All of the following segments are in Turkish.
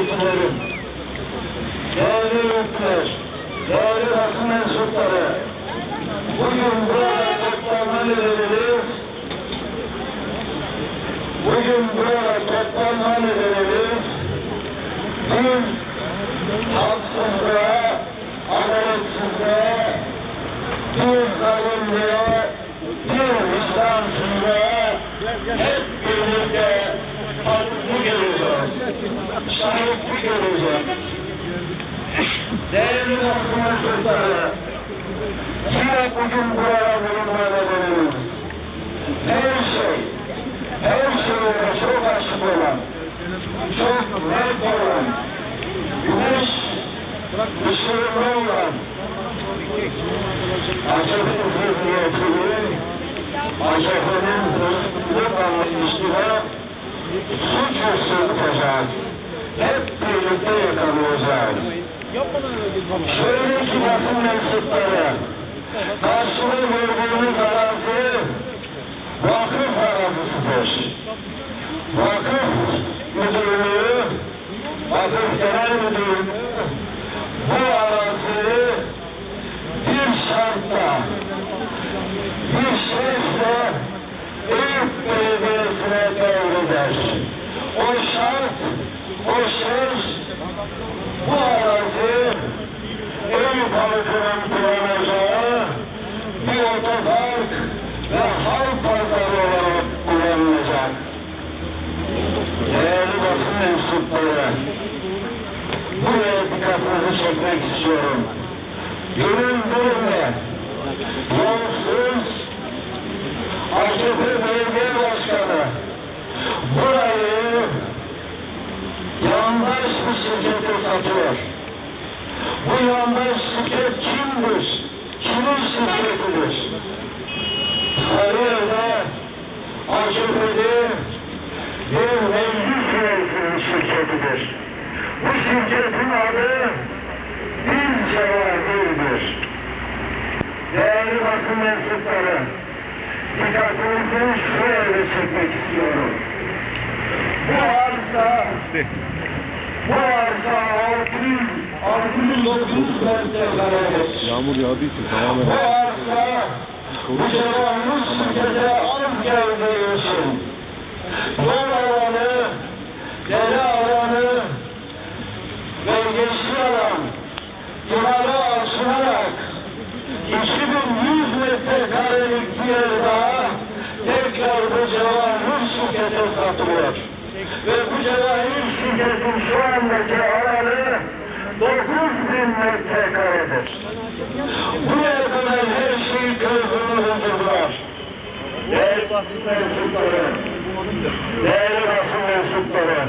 büyüklerim, değerli yurtlar, değerli rakı mensupları, bugün burada toplanmalı veririz, bugün burada toplanmalı veririz, bir haksızlığa, adaletsizliğe, bir zalimliğe, bir vicdansızlığa, hep Şahitli geleceğiz. Değerli basın mensupları, yine bugün buraya bulunma nedenimiz, her şey, her şeye çok açık olan, çok net olan, güneş ışığında olan, AKP'nin zihniyetini, AKP'nin hırsızlık anlayışına suç tutacağız. Hep birlikte yakalayacağız. Şöyle ki basın mensupları, karşılığı gördüğünüz arazi vakıf arazisidir. Vakıf müdürlüğü, vakıf genel müdürlüğü bu araziyi bir şartla, bir şartla Eyüp Belediyesi'ne devreder. O şart, o şart bu arazi Eyüp halkının kullanacağı bir otopark ve halk pazarı olarak kullanılacak. Değerli basın mensupları, buraya dikkatinizi çekmek istiyorum. Göründürme, yolsuz, AKP Belediye Başkanı burayı yandaş bir şirkete satıyor. Bu yandaş şirket kimdir? Kimin şirketidir? Sarıyer'de AKP'de bir meclis üyesinin şirketidir. Bu şirketin adı bir cevabıdır. Değerli basın mensupları, dikkatinizi şuraya da çekmek istiyorum. Bu arsa, bu arsa 600, 6900 metrekaredir. Yağmur yağdığı için tamamen Bu arsa, bu cevabın şirkete az geldiği için, yol alanı, dere alanı ve yeşil alan, imara açılarak 2100 metrekarelik bir yer daha tekrar bu cevahir şirkete satılıyor. Ve bu cevahir şirketin şu andaki alanı 9000 metrekaredir. Buraya kadar her şeyi közünü hızlılar. Değerli basın mensupları, değerli basın mensupları,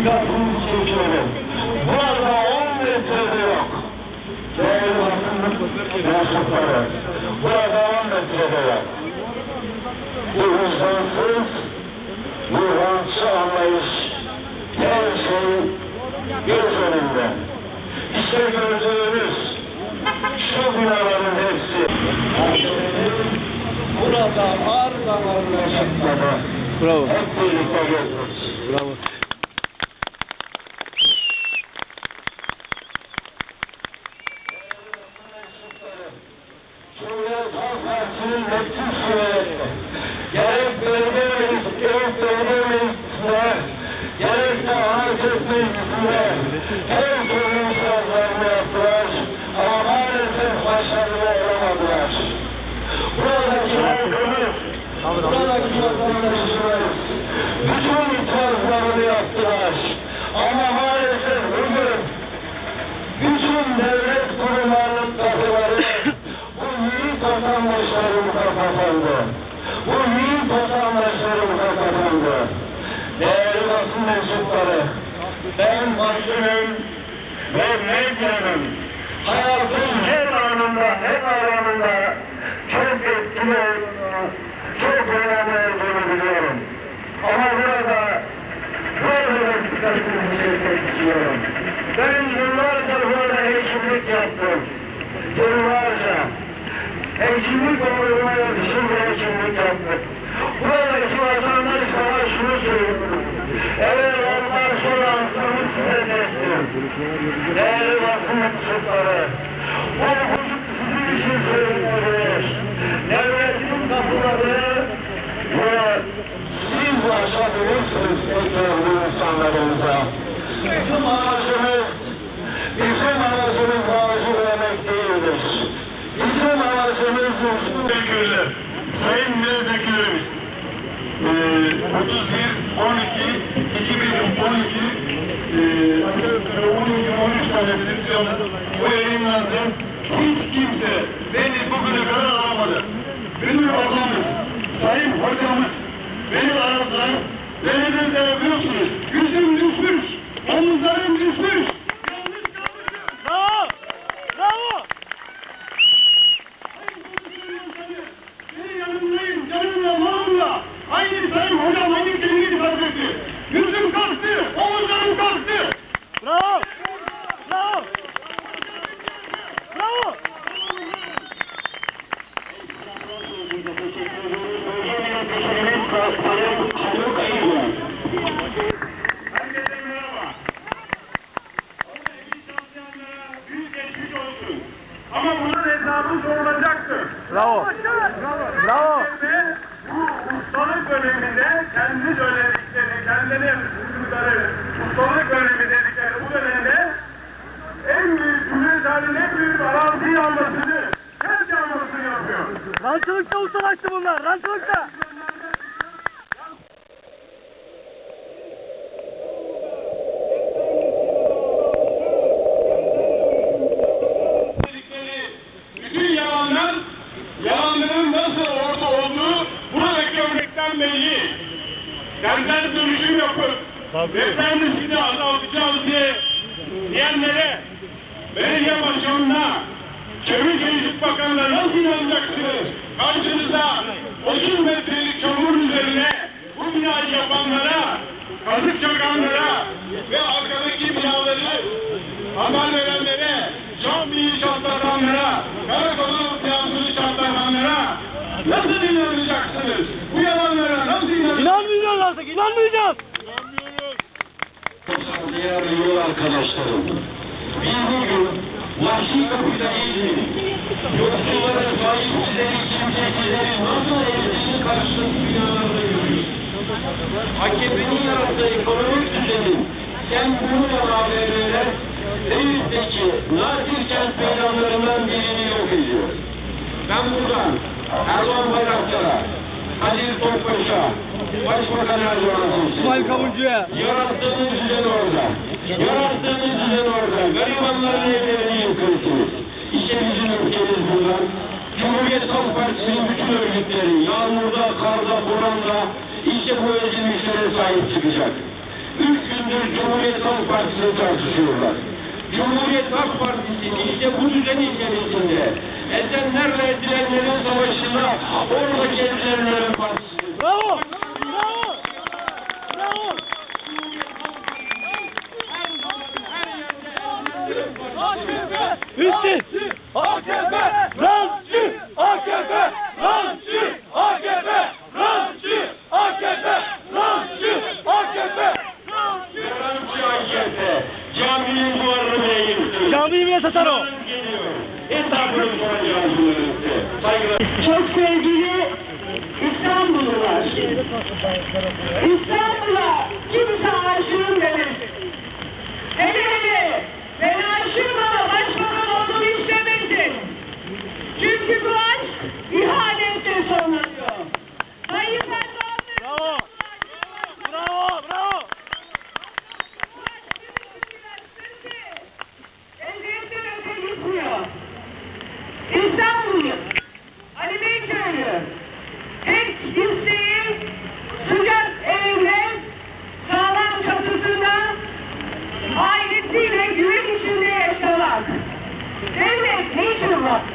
Dikkatinizi çekiyorum. Burada 10 metrede yok. Değerli basın mensupları. Burada 10 metrede yok. Bu vicdansız, bu rantçı anlayış her şey göz önünde. İşte gördüğünüz şu binaların hepsi burada arzalarına çıkmadı. Bravo. Hep birlikte görürüz. Bravo. Cumhuriyet Halk Partisi'nin mektup süreleri, gerek belediye meclisi, gerek belediye meclisinde, gerek de Anayasa Meclisi'nde her türlü itirazlarını yaptılar ama maalesef ben mahzunum ve mecnunum. Hayatım her anında, her anında çok etkili olduğunu, çok önemli olduğunu biliyorum. Ama burada böyle dikkatimi çekmek istiyorum. Ben yıllarca burada hekimlik yaptım. Yıllarca. Hekimlik olduğuna yetişim ve hekimlik yaptım. Buradaki vatandaşlara şunu söylüyorum. Evet, Değerli basın mensupları, bu hukuk sizin için söylüyoruz. Devletin kapıları ve siz açabilirsiniz ekranlı insanlarımıza. Bizim amacımız, bizim amacımız maaşı değildir. Bizim amacımız Teşekkürler. Sayın milletvekillerimiz, eee 31 12 2012 eee 12 13 tanesinin bu yayınlandı. Hiç kimse beni bugüne kadar aramadı. Müdür bakanımız, sayın hocamız beni aradılar. Beni de biliyorsunuz. Diğer yol arkadaşlarım, biz bugün vahşi eğilmedik. Yoksullara sahipsizleri, kimsesizleri nasıl eğildiğini karşılık dünyalarda görüyoruz. AKP'nin yarattığı ekonomik düzenin hem bunu ABM'ler Eyüp'teki nadir kent meydanlarından birini yok ediyor. Ben buradan Erdoğan Bayraktar'a, Kadir Topbaş'a, Başbakan Erdoğan'a İsmail Kavuncu'ya! Yarattığınız düzen orada. Yarattığınız düzen orada. Garibanların evlerini yıkıyorsunuz. İşte bizim ülkemiz bunlar. Cumhuriyet Halk Partisi'nin bütün örgütleri yağmurda, karda, boranda işte bu ezilmişlere sahip çıkacak. Üç gündür Cumhuriyet Halk Partisi'ni tartışıyorlar. Cumhuriyet Halk Partisi'ni işte bu düzen içerisinde ezenlerle edilenlerin savaşında oradaki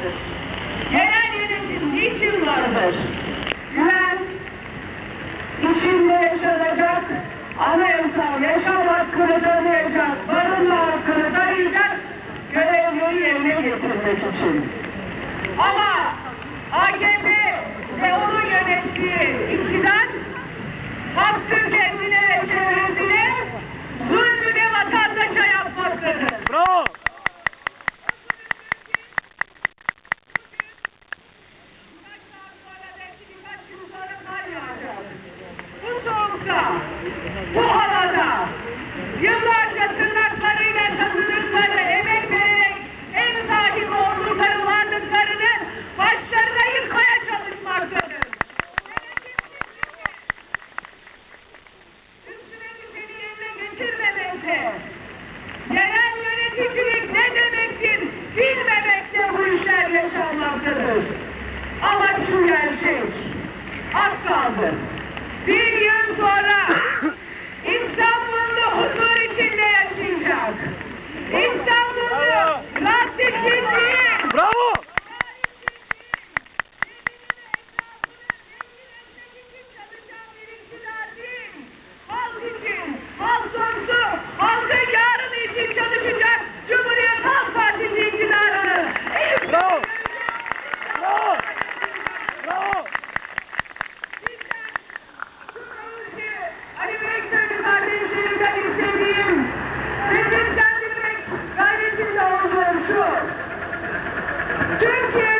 vardır? Yerel niçin vardır? Güven içinde yaşanacak, anayasal yaşam hakkını tanıyacak, barınma hakkını tanıyacak, görevleri yerine getirmek için. Ama AKP ve onun yönettiği iktidar haksız Thank you.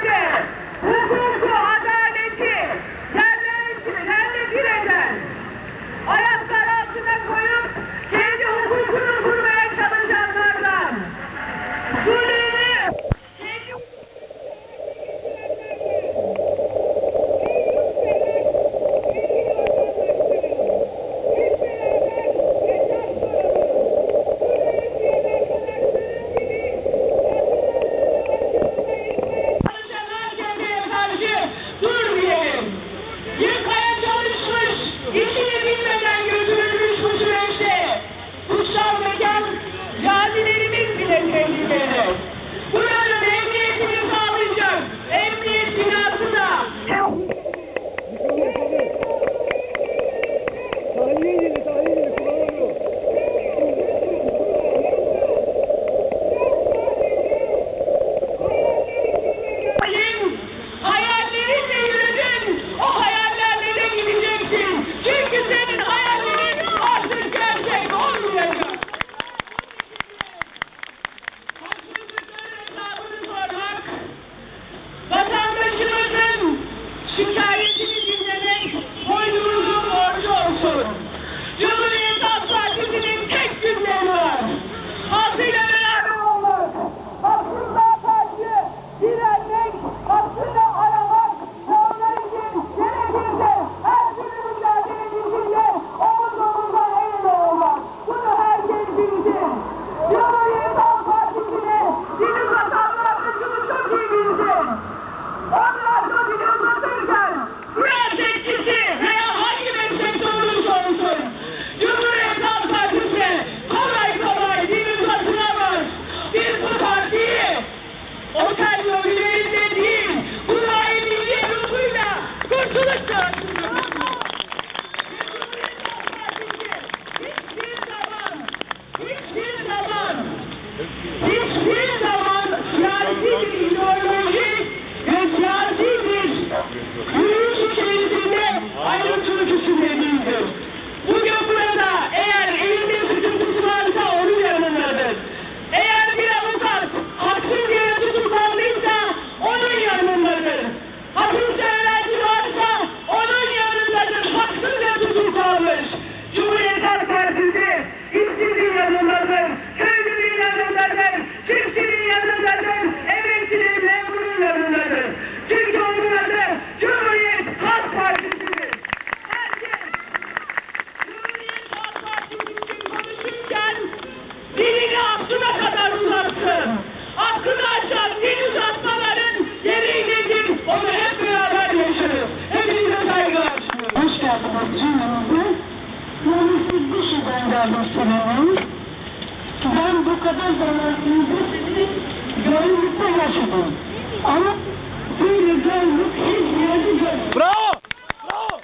paylaşalım. Ama böyle gördük, siz yerde gördük. Bravo! Bravo!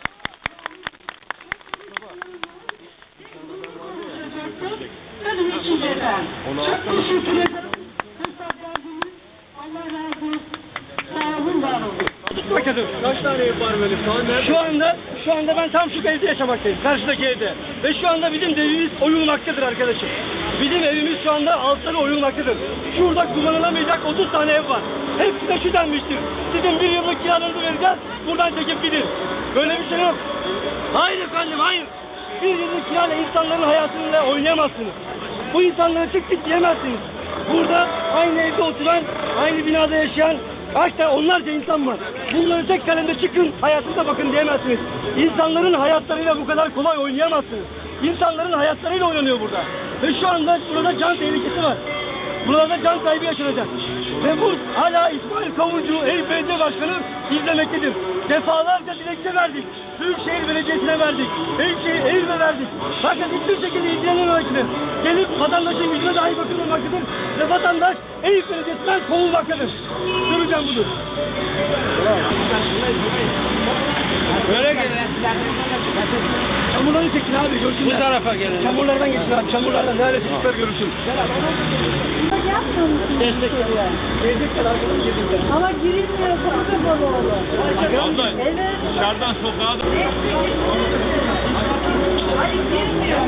Benim için de ben. Çok teşekkür ederim. Allah razı Kaç tane ev var şu anda şu anda ben tam şu evde yaşamaktayım. Karşıdaki evde. Ve şu anda bizim devimiz oyulmaktadır arkadaşım. Bizim evimiz şu anda altları oyulmaktadır. Şurada kullanılamayacak 30 tane ev var. Hepsi de şu denmiştir. Sizin bir yıllık kiralarınızı vereceğiz. Buradan çekip gidin. Böyle bir şey yok. Hayır efendim hayır. Bir yıllık kirayla insanların hayatıyla oynayamazsınız. Bu insanlara çık git diyemezsiniz. Burada aynı evde oturan, aynı binada yaşayan kaç tane onlarca insan var. Bunları tek kalemde çıkın, hayatınıza bakın diyemezsiniz. İnsanların hayatlarıyla bu kadar kolay oynayamazsınız. İnsanların hayatlarıyla oynanıyor burada. Ve şu anda burada can tehlikesi var. Burada can kaybı yaşanacak. Ve bu hala İsmail Kavuncu, Eyüp Belediye Başkanı izlemektedir. Defalarca dilekçe verdik. Büyükşehir Belediyesi'ne verdik. Eyüpşehir, Eyüp'e verdik. Fakat hiçbir şekilde ilgilenilmemektedir. Gelip vatandaşın yüzüne dahi bakılmamaktadır. Ve vatandaş Eyüp Belediyesi'nden kovulmaktadır. Duracağım budur. Böyle gelin. Çamurları çekin abi görsünler. Bu tarafa gelin. Çamurlardan geçin abi. Çamurlardan neresi süper görürsün. Destek veriyor. Gelecekler arkadan. Ama girilmiyor, kapı kapalı olur. Abla Evet. dışarıdan sokağa da... Hayır girmiyor.